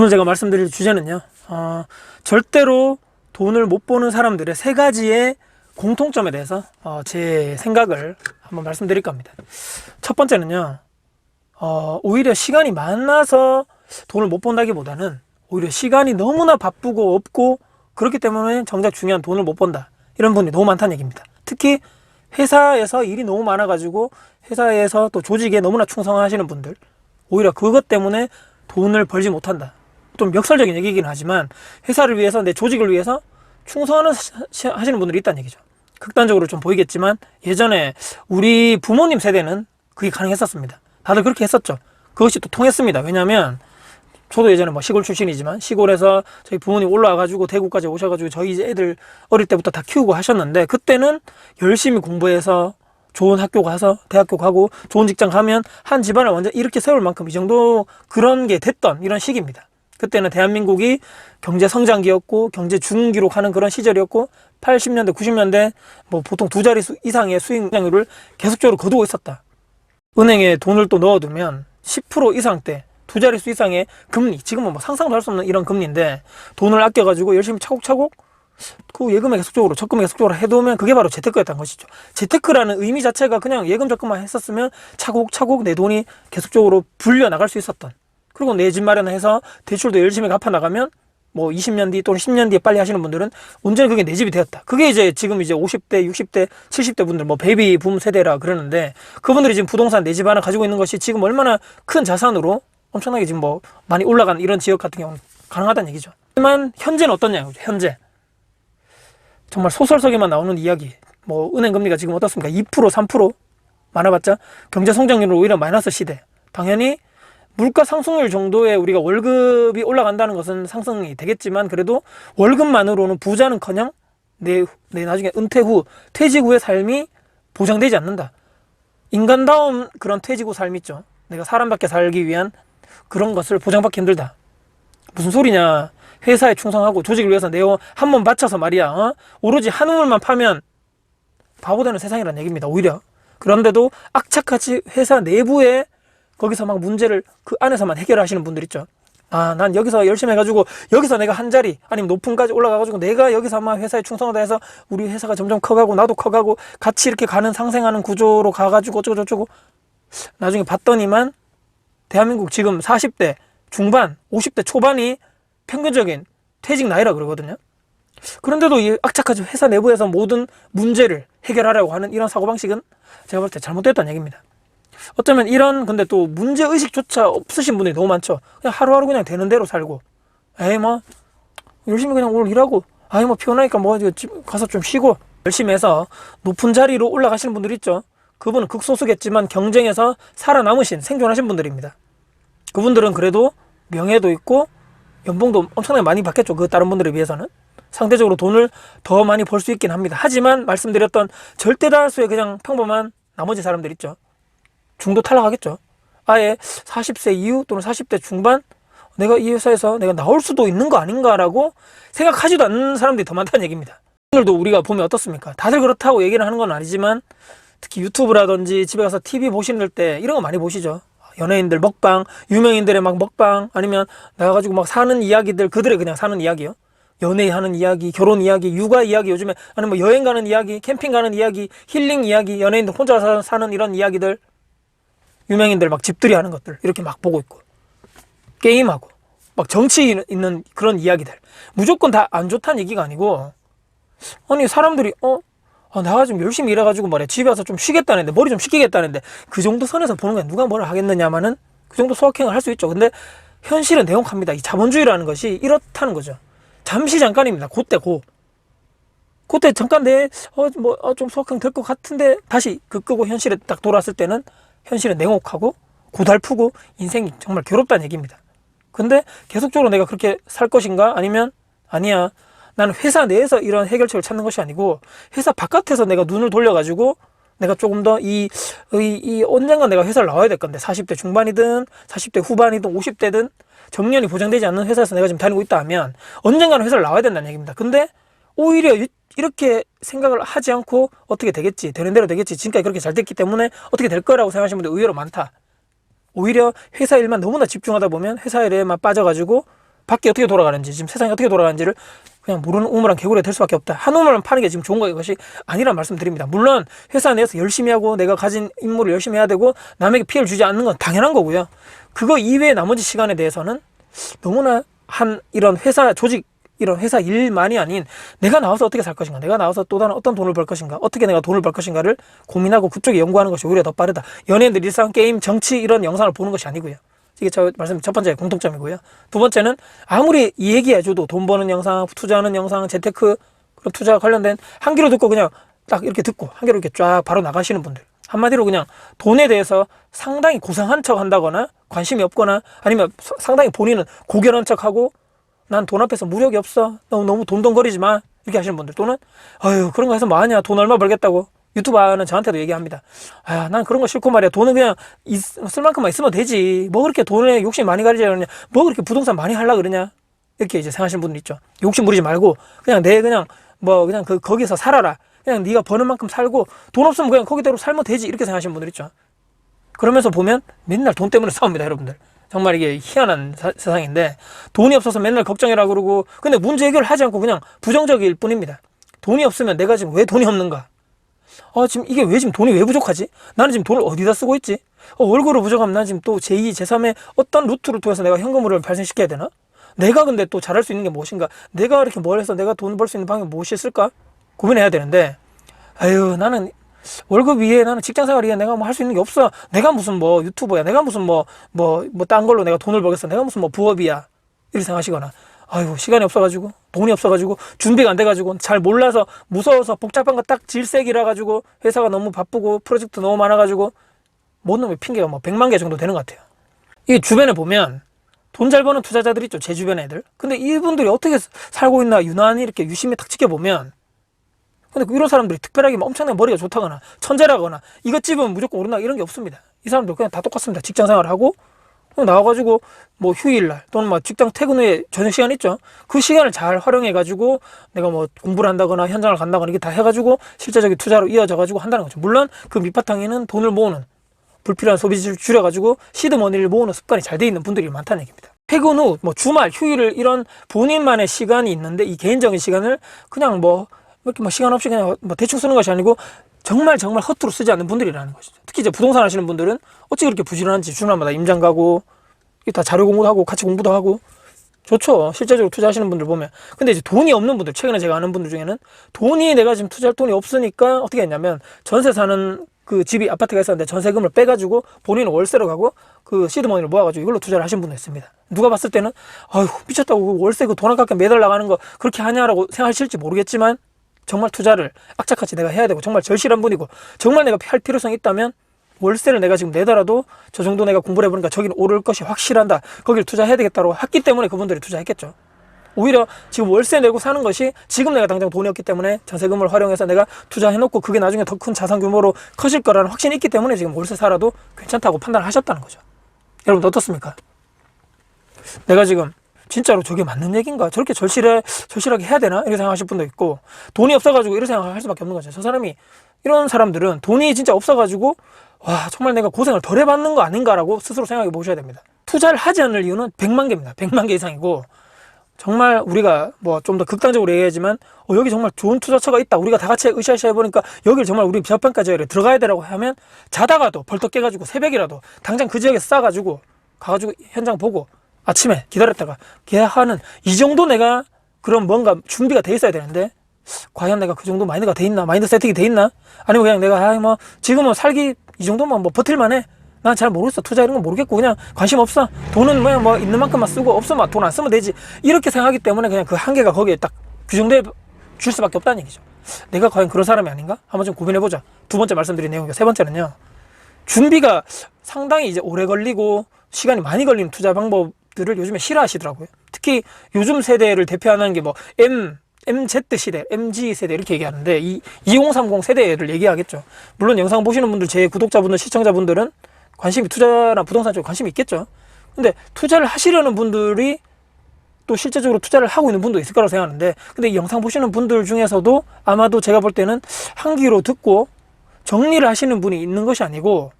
오늘 제가 말씀드릴 주제는요. 어, 절대로 돈을 못 버는 사람들의 세 가지의 공통점에 대해서 어, 제 생각을 한번 말씀드릴 겁니다. 첫 번째는요. 어, 오히려 시간이 많아서 돈을 못 번다기보다는 오히려 시간이 너무나 바쁘고 없고 그렇기 때문에 정작 중요한 돈을 못 번다. 이런 분이 너무 많다는 얘기입니다. 특히 회사에서 일이 너무 많아 가지고 회사에서 또 조직에 너무나 충성하시는 분들 오히려 그것 때문에 돈을 벌지 못한다. 좀 역설적인 얘기긴 하지만 회사를 위해서 내 조직을 위해서 충성하는 하시는 분들이 있다는 얘기죠. 극단적으로 좀 보이겠지만 예전에 우리 부모님 세대는 그게 가능했었습니다. 다들 그렇게 했었죠. 그것이 또 통했습니다. 왜냐하면 저도 예전에 뭐 시골 출신이지만 시골에서 저희 부모님 올라와가지고 대구까지 오셔가지고 저희 애들 어릴 때부터 다 키우고 하셨는데 그때는 열심히 공부해서 좋은 학교 가서 대학교 가고 좋은 직장 가면 한 집안을 완전 이렇게 세울 만큼 이 정도 그런 게 됐던 이런 시기입니다. 그때는 대한민국이 경제 성장기였고 경제 중기로 가는 그런 시절이었고 80년대 90년대 뭐 보통 두 자릿수 이상의 수익률을 계속적으로 거두고 있었다. 은행에 돈을 또 넣어두면 10% 이상대 두 자릿수 이상의 금리 지금은 뭐 상상도 할 수 없는 이런 금리인데 돈을 아껴가지고 열심히 차곡차곡 그 예금에 계속적으로 적금에 계속적으로 해두면 그게 바로 재테크였던 것이죠. 재테크라는 의미 자체가 그냥 예금 적금만 했었으면 차곡차곡 내 돈이 계속적으로 불려 나갈 수 있었던 그리고 내 집 마련해서 대출도 열심히 갚아 나가면 뭐 20년 뒤 또는 10년 뒤에 빨리 하시는 분들은 온전히 그게 내 집이 되었다. 그게 이제 지금 이제 50대, 60대, 70대 분들 뭐 베이비 붐 세대라 그러는데 그분들이 지금 부동산 내 집 하나 가지고 있는 것이 지금 얼마나 큰 자산으로 엄청나게 지금 뭐 많이 올라가는 이런 지역 같은 경우는 가능하다는 얘기죠. 하지만 현재는 어떠냐, 현재. 정말 소설 속에만 나오는 이야기. 뭐 은행 금리가 지금 어떻습니까? 2% 3% 많아봤자 경제 성장률은 오히려 마이너스 시대. 당연히 물가 상승률 정도의 우리가 월급이 올라간다는 것은 상승이 되겠지만 그래도 월급만으로는 부자는커녕 내, 내 나중에 은퇴 후 퇴직 후의 삶이 보장되지 않는다. 인간다운 그런 퇴직 후 삶 있죠. 내가 사람밖에 살기 위한 그런 것을 보장받기 힘들다. 무슨 소리냐? 회사에 충성하고 조직을 위해서 내어 한 번 바쳐서 말이야. 어? 오로지 한 우물만 파면 바보 되는 세상이란 얘기입니다. 오히려 그런데도 악착같이 회사 내부에 거기서 막 문제를 그 안에서만 해결하시는 분들 있죠. 아, 난 여기서 열심히 해가지고 여기서 내가 한 자리 아니면 높음까지 올라가가지고 내가 여기서 막 회사에 충성하다 해서 우리 회사가 점점 커가고 나도 커가고 같이 이렇게 가는 상생하는 구조로 가가지고 어쩌고 저쩌고 나중에 봤더니만 대한민국 지금 40대 중반, 50대 초반이 평균적인 퇴직 나이라 그러거든요. 그런데도 이 악착같이 회사 내부에서 모든 문제를 해결하려고 하는 이런 사고방식은 제가 볼 때 잘못됐다는 얘기입니다. 어쩌면 이런 근데 또 문제 의식조차 없으신 분들이 너무 많죠. 그냥 하루하루 그냥 되는 대로 살고, 에이 뭐 열심히 그냥 오늘 일하고, 아이 뭐 피곤하니까 뭐 가서 좀 쉬고 열심히 해서 높은 자리로 올라가시는 분들 있죠. 그분은 극소수겠지만 경쟁에서 살아남으신 생존하신 분들입니다. 그분들은 그래도 명예도 있고 연봉도 엄청나게 많이 받겠죠. 그 다른 분들에 비해서는. 상대적으로 돈을 더 많이 벌 수 있긴 합니다. 하지만 말씀드렸던 절대 다수의 그냥 평범한 나머지 사람들 있죠. 중도 탈락하겠죠. 아예 40세 이후 또는 40대 중반 내가 이 회사에서 내가 나올 수도 있는 거 아닌가라고 생각하지도 않는 사람들이 더 많다는 얘기입니다. 오늘도 우리가 보면 어떻습니까? 다들 그렇다고 얘기를 하는 건 아니지만 특히 유튜브라든지 집에 가서 TV 보시는 때 이런 거 많이 보시죠. 연예인들 먹방, 유명인들의 막 먹방 아니면 나가가지고 막 사는 이야기들 그들의 그냥 사는 이야기요. 연애 하는 이야기, 결혼 이야기, 육아 이야기 요즘에 아니면 뭐 여행 가는 이야기, 캠핑 가는 이야기, 힐링 이야기, 연예인들 혼자 사- 사는 이런 이야기들 유명인들 막 집들이 하는 것들 이렇게 막 보고 있고. 게임하고. 막 정치 있는 그런 이야기들. 무조건 다 안 좋다는 얘기가 아니고. 아니 사람들이 어? 아, 내가 지금 열심히 일해가지고 말이야. 집에 와서 좀 쉬겠다는데 머리 좀 식히겠다는데 그 정도 선에서 보는 거야. 누가 뭐라 하겠느냐마는 그 정도 소확행을 할 수 있죠. 근데 현실은 내용합니다. 이 자본주의라는 것이 이렇다는 거죠. 잠시 잠깐입니다. 그때 고. 그때 잠깐 내어뭐좀 소확행 될 것 같은데 다시 그 끄고 현실에 딱 돌아왔을 때는 현실은 냉혹하고 고달프고 인생이 정말 괴롭다는 얘기입니다. 근데 계속적으로 내가 그렇게 살 것인가 아니면 아니야 나는 회사 내에서 이런 해결책을 찾는 것이 아니고 회사 바깥에서 내가 눈을 돌려가지고 내가 조금 더이 이, 이 언젠가 내가 회사를 나와야 될 건데 40대 중반이든 40대 후반이든 50대든 정년이 보장되지 않는 회사에서 내가 지금 다니고 있다 하면 언젠가는 회사를 나와야 된다는 얘기입니다. 근데 오히려 이- 이렇게 생각을 하지 않고 어떻게 되겠지 되는 대로 되겠지 지금까지 그렇게 잘 됐기 때문에 어떻게 될 거라고 생각하시는 분들 의외로 많다. 오히려 회사 일만 너무나 집중하다 보면 회사 일에만 빠져가지고 밖에 어떻게 돌아가는지 지금 세상이 어떻게 돌아가는지를 그냥 모르는 우물한 개구리가 될 수밖에 없다. 한 우물만 파는 게 지금 좋은 것이 아니란 말씀드립니다. 물론 회사 내에서 열심히 하고 내가 가진 임무를 열심히 해야 되고 남에게 피해를 주지 않는 건 당연한 거고요. 그거 이외의 나머지 시간에 대해서는 너무나 한 이런 회사 조직 이런 회사 일만이 아닌 내가 나와서 어떻게 살 것인가, 내가 나와서 또 다른 어떤 돈을 벌 것인가, 어떻게 내가 돈을 벌 것인가를 고민하고 그쪽에 연구하는 것이 오히려 더 빠르다. 연예인들 일상, 게임, 정치 이런 영상을 보는 것이 아니고요. 이게 저 말씀 첫 번째 공통점이고요. 두 번째는 아무리 이 얘기해줘도 돈 버는 영상, 투자하는 영상, 재테크 그런 투자 관련된 한 귀로 듣고 그냥 딱 이렇게 듣고 한 귀로 이렇게 쫙 바로 나가시는 분들. 한마디로 그냥 돈에 대해서 상당히 고상한 척 한다거나 관심이 없거나 아니면 서- 상당히 본인은 고결한 척 하고 난 돈 앞에서 무력이 없어. 너무, 너무 돈돈거리지 마. 이렇게 하시는 분들. 또는, 아유, 그런 거 해서 뭐하냐. 돈 얼마 벌겠다고. 유튜브 하는 저한테도 얘기합니다. 아, 난 그런 거 싫고 말이야. 돈은 그냥 있- 쓸 만큼만 있으면 되지. 뭐 그렇게 돈에 욕심 많이 가리자 그러냐. 뭐 그렇게 부동산 많이 하려 그러냐. 이렇게 이제 생각하시는 분들 있죠. 욕심 부리지 말고 그냥 내 그냥 뭐 그냥 그 거기서 살아라. 그냥 네가 버는 만큼 살고 돈 없으면 그냥 거기대로 살면 되지. 이렇게 생각하시는 분들 있죠. 그러면서 보면 맨날 돈 때문에 싸웁니다, 여러분들. 정말 이게 희한한 사- 세상인데 돈이 없어서 맨날 걱정이라 그러고 근데 문제 해결을 하지 않고 그냥 부정적일 뿐입니다. 돈이 없으면 내가 지금 왜 돈이 없는가? 아, 지금 이게 왜 지금 돈이 왜 부족하지? 나는 지금 돈을 어디다 쓰고 있지? 어, 월급으로 부족하면 난 지금 또 제2, 제3의 어떤 루트를 통해서 내가 현금을 발생시켜야 되나? 내가 근데 또 잘할 수 있는 게 무엇인가? 내가 이렇게 뭘 해서 내가 돈 벌 수 있는 방법이 무엇이 있을까? 고민해야 되는데, 아유, 나는 월급 위에 나는 직장 생활 위에 내가 뭐 할 수 있는 게 없어. 내가 무슨 뭐 유튜버야. 내가 무슨 뭐, 뭐, 뭐 딴 걸로 내가 돈을 벌겠어. 내가 무슨 뭐 부업이야. 이렇게 생각하시거나. 아유, 시간이 없어가지고, 돈이 없어가지고, 준비가 안 돼가지고, 잘 몰라서, 무서워서, 복잡한 거 딱 질색이라 가지고, 회사가 너무 바쁘고, 프로젝트 너무 많아가지고, 못 놈의 핑계가 뭐 100만 개 정도 되는 것 같아요. 이게 주변에 보면, 돈 잘 버는 투자자들 있죠. 제 주변 애들. 근데 이분들이 어떻게 살고 있나 유난히 이렇게 유심히 딱 지켜보면, 근데 이런 사람들이 특별하게 뭐 엄청나게 머리가 좋다거나 천재라거나 이것 집으면 무조건 오른다 이런 게 없습니다. 이 사람들 그냥 다 똑같습니다. 직장 생활하고 나와가지고 뭐 휴일날 또는 뭐 직장 퇴근 후에 저녁 시간 있죠. 그 시간을 잘 활용해가지고 내가 뭐 공부를 한다거나 현장을 간다거나 이게 다 해가지고 실제적인 투자로 이어져가지고 한다는 거죠. 물론 그 밑바탕에는 돈을 모으는 불필요한 소비를 줄여가지고 시드머니를 모으는 습관이 잘 돼 있는 분들이 많다는 얘기입니다. 퇴근 후, 뭐 주말, 휴일을 이런 본인만의 시간이 있는데 이 개인적인 시간을 그냥 뭐 이렇게 뭐 시간 없이 그냥 뭐 대충 쓰는 것이 아니고 정말 정말 허투루 쓰지 않는 분들이라는 것이죠. 특히 이제 부동산 하시는 분들은 어찌 그렇게 부지런한지 주말마다 임장 가고 이게 다 자료 공부도 하고 같이 공부도 하고 좋죠. 실제적으로 투자하시는 분들 보면. 근데 이제 돈이 없는 분들, 최근에 제가 아는 분들 중에는 돈이 내가 지금 투자할 돈이 없으니까 어떻게 했냐면 전세 사는 그 집이 아파트가 있었는데 전세금을 빼가지고 본인은 월세로 가고 그 시드머니를 모아가지고 이걸로 투자를 하신 분도 있습니다. 누가 봤을 때는 아유 미쳤다고 그 월세 그 돈 아깝게 매달 나가는 거 그렇게 하냐라고 생각하실지 모르겠지만 정말 투자를 악착같이 내가 해야 되고 정말 절실한 분이고 정말 내가 할 필요성이 있다면 월세를 내가 지금 내더라도 저 정도 내가 공부를 해보니까 저기는 오를 것이 확실한다. 거기를 투자해야 되겠다고 했기 때문에 그분들이 투자했겠죠. 오히려 지금 월세 내고 사는 것이 지금 내가 당장 돈이 없기 때문에 전세금을 활용해서 내가 투자해놓고 그게 나중에 더 큰 자산 규모로 커질 거라는 확신이 있기 때문에 지금 월세 살아도 괜찮다고 판단을 하셨다는 거죠. 여러분 어떻습니까? 내가 지금 진짜로 저게 맞는 얘기인가? 저렇게 절실해, 절실하게 해야 되나? 이렇게 생각하실 분도 있고, 돈이 없어가지고 이런 생각을 할 수밖에 없는 거죠. 저 사람이, 이런 사람들은 돈이 진짜 없어가지고, 와, 정말 내가 고생을 덜 해봤는 거 아닌가라고 스스로 생각해 보셔야 됩니다. 투자를 하지 않을 이유는 100만 개입니다. 100만 개 이상이고, 정말 우리가 뭐 좀 더 극단적으로 얘기하지만, 어, 여기 정말 좋은 투자처가 있다. 우리가 다 같이 으쌰으쌰 해보니까, 여기를 정말 우리 저평가 지역에 들어가야 되라고 하면, 자다가도 벌떡 깨가지고 새벽이라도, 당장 그 지역에 싸가지고, 가가지고 현장 보고, 아침에 기다렸다가 계약하는 이 정도 내가 그런 뭔가 준비가 돼 있어야 되는데 과연 내가 그 정도 마인드가 돼 있나? 마인드 세팅이 돼 있나? 아니면 그냥 내가 아이 뭐 지금은 살기 이 정도만 뭐 버틸만 해? 난 잘 모르겠어. 투자 이런 거 모르겠고 그냥 관심 없어. 돈은 그냥 뭐 있는 만큼만 쓰고 없으면 돈 안 쓰면 되지. 이렇게 생각하기 때문에 그냥 그 한계가 거기에 딱 규정돼 줄 수밖에 없다는 얘기죠. 내가 과연 그런 사람이 아닌가? 한번 좀 고민해 보자. 두 번째 말씀드린 내용이고 세 번째는요. 준비가 상당히 이제 오래 걸리고 시간이 많이 걸리는 투자 방법 들을 요즘에 싫어하시더라고요. 특히 요즘 세대를 대표하는 게 뭐 M, MZ 시대, MG 세대 이렇게 얘기하는데 이 2030 세대를 얘기하겠죠. 물론 영상 보시는 분들, 제 구독자분들, 시청자분들은 관심이 투자나 부동산 쪽에 관심이 있겠죠. 근데 투자를 하시려는 분들이 또 실제적으로 투자를 하고 있는 분도 있을 거라고 생각하는데 근데 이 영상 보시는 분들 중에서도 아마도 제가 볼 때는 한 귀로 듣고 정리를 하시는 분이 있는 것이 아니고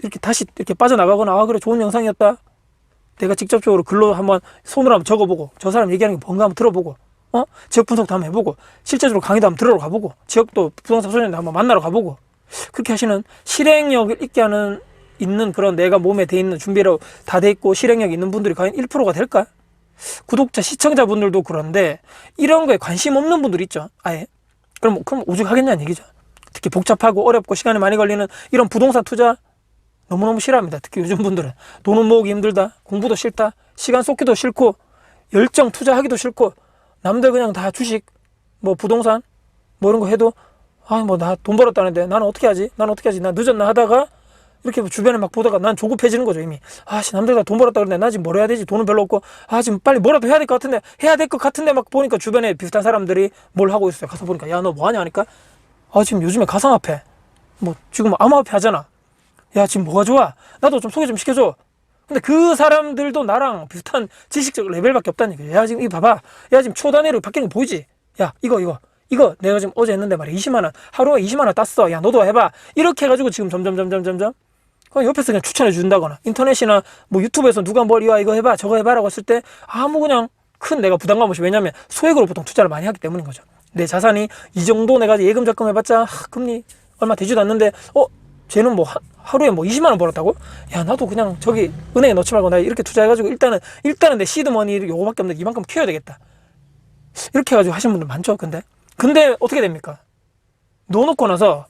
이렇게 다시 이렇게 빠져나가거나 아 그래 좋은 영상이었다 내가 직접적으로 글로 한번 손으로 한번 적어보고 저 사람 얘기하는 게 뭔가 한번 들어보고 어 지역 분석도 한번 해보고 실제적으로 강의도 한번 들으러 가보고 지역도 부동산 소장님도 한번 만나러 가보고 그렇게 하시는 실행력을 있게 하는 있는 그런 내가 몸에 돼 있는 준비로 다 돼 있고 실행력 있는 분들이 과연 1%가 될까? 구독자 시청자분들도 그런데 이런 거에 관심 없는 분들 있죠. 아예 그럼 그럼 오죽 하겠냐는 얘기죠. 특히 복잡하고 어렵고 시간이 많이 걸리는 이런 부동산 투자 너무너무 싫어합니다. 특히 요즘 분들은. 돈은 모으기 힘들다, 공부도 싫다, 시간 쏟기도 싫고 열정 투자하기도 싫고 남들 그냥 다 주식, 뭐 부동산 뭐 이런 거 해도 아 뭐 나 돈 벌었다는데 나는 어떻게 하지? 나는 어떻게 하지? 나 늦었나? 하다가 이렇게 뭐 주변에 막 보다가 난 조급해지는 거죠 이미. 아 씨 남들 다 돈 벌었다 그러는데 나 지금 뭘 해야 되지? 돈은 별로 없고 아 지금 빨리 뭐라도 해야 될 것 같은데 해야 될 것 같은데 막 보니까 주변에 비슷한 사람들이 뭘 하고 있어요. 가서 보니까 야 너 뭐 하냐? 하니까 아 지금 요즘에 가상화폐 뭐 지금 암호화폐 하잖아 야 지금 뭐가 좋아? 나도 좀 소개 좀 시켜줘. 근데 그 사람들도 나랑 비슷한 지식적 레벨밖에 없다는 얘기야 야 지금 이 봐봐. 야 지금 초 단위로 바뀌는 거 보이지? 야 이거 이거. 이거 내가 지금 어제 했는데 말이야. 20만 원. 하루에 20만 원 땄어 야 너도 해봐. 이렇게 해가지고 지금 점점 점점 점점. 그냥 옆에서 그냥 추천해 준다거나. 인터넷이나 뭐 유튜브에서 누가 뭘 이와 이거 해봐 저거 해봐라고 했을 때 아무 그냥 큰 내가 부담감 없이 왜냐면 소액으로 보통 투자를 많이 하기 때문인 거죠. 내 자산이 이 정도 내가 예금 적금 해봤자 하, 금리 얼마 되지도 않는데 어 쟤는 뭐 하, 하루에 뭐 20만 원 벌었다고? 야 나도 그냥 저기 은행에 넣지 말고 나 이렇게 투자해가지고 일단은 일단은 내 시드머니 요거밖에 없는데 이만큼 키워야 되겠다 이렇게 해가지고 하시는 분들 많죠 근데 근데 어떻게 됩니까 넣어놓고 나서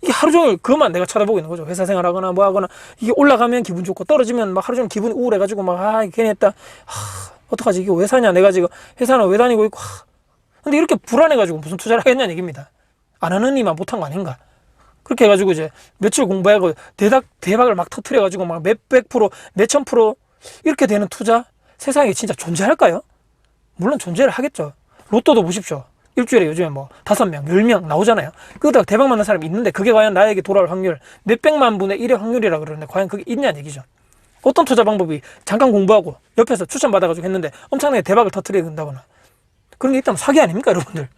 이게 하루 종일 그것만 내가 쳐다보고 있는 거죠. 회사 생활하거나 뭐 하거나 이게 올라가면 기분 좋고 떨어지면 막 하루 종일 기분 우울해가지고 막 아 괜히 했다. 하, 어떡하지 이게 왜 사냐 내가 지금 회사는 왜 다니고 있고. 하. 근데 이렇게 불안해가지고 무슨 투자를 하겠냐는 얘기입니다. 안 하는 이만 못한 거 아닌가. 그렇게 해가지고 이제 며칠 공부하고 대박 대박을 막 터트려가지고 막 몇백 프로 몇천 프로 이렇게 되는 투자 세상에 진짜 존재할까요? 물론 존재를 하겠죠. 로또도 보십시오. 일주일에 요즘에 뭐 다섯 명, 열 명 나오잖아요. 그러다가 대박 만난 사람이 있는데 그게 과연 나에게 돌아올 확률 몇백만 분의 일의 확률이라 그러는데 과연 그게 있냐는 얘기죠. 어떤 투자 방법이 잠깐 공부하고 옆에서 추천받아가지고 했는데 엄청나게 대박을 터트린다거나 그런 게 있다면 사기 아닙니까 여러분들?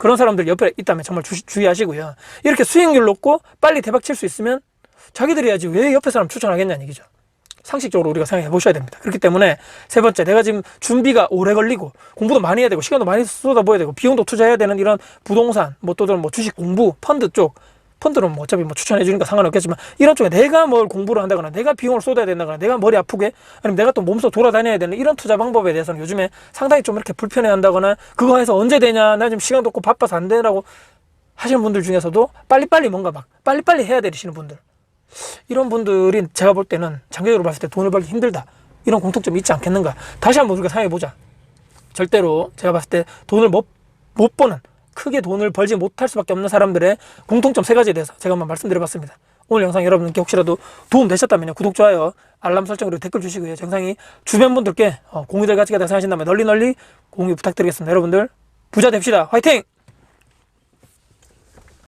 그런 사람들 옆에 있다면 정말 주, 주의하시고요. 이렇게 수익률 높고 빨리 대박 칠 수 있으면 자기들이 해야지 왜 옆에 사람 추천하겠냐는 얘기죠. 상식적으로 우리가 생각해 보셔야 됩니다. 그렇기 때문에 세 번째, 내가 지금 준비가 오래 걸리고 공부도 많이 해야 되고 시간도 많이 쏟아부어야 되고 비용도 투자해야 되는 이런 부동산, 뭐 또는 뭐 주식 공부, 펀드 쪽 펀드는 뭐 어차피 뭐 추천해 주니까 상관없겠지만 이런 쪽에 내가 뭘 공부를 한다거나 내가 비용을 쏟아야 된다거나 내가 머리 아프게 아니면 내가 또 몸소 돌아다녀야 되는 이런 투자 방법에 대해서는 요즘에 상당히 좀 이렇게 불편해 한다거나 그거 해서 언제 되냐 나 지금 시간도 없고 바빠서 안 되라고 하시는 분들 중에서도 빨리빨리 뭔가 막 빨리빨리 해야 되시는 분들 이런 분들이 제가 볼 때는 장기적으로 봤을 때 돈을 벌기 힘들다. 이런 공통점이 있지 않겠는가. 다시 한번 우리가 생각해 보자. 절대로 제가 봤을 때 돈을 못, 못 버는, 크게 돈을 벌지 못할 수밖에 없는 사람들의 공통점 세 가지에 대해서 제가 한번 말씀드려 봤습니다. 오늘 영상 여러분께 혹시라도 도움 되셨다면 구독, 좋아요, 알람 설정 그리고 댓글 주시고요. 영상이 주변 분들께 어, 공유될 가치가 되다 생각하신다면 널리 널리 공유 부탁드리겠습니다. 여러분들 부자 됩시다. 화이팅!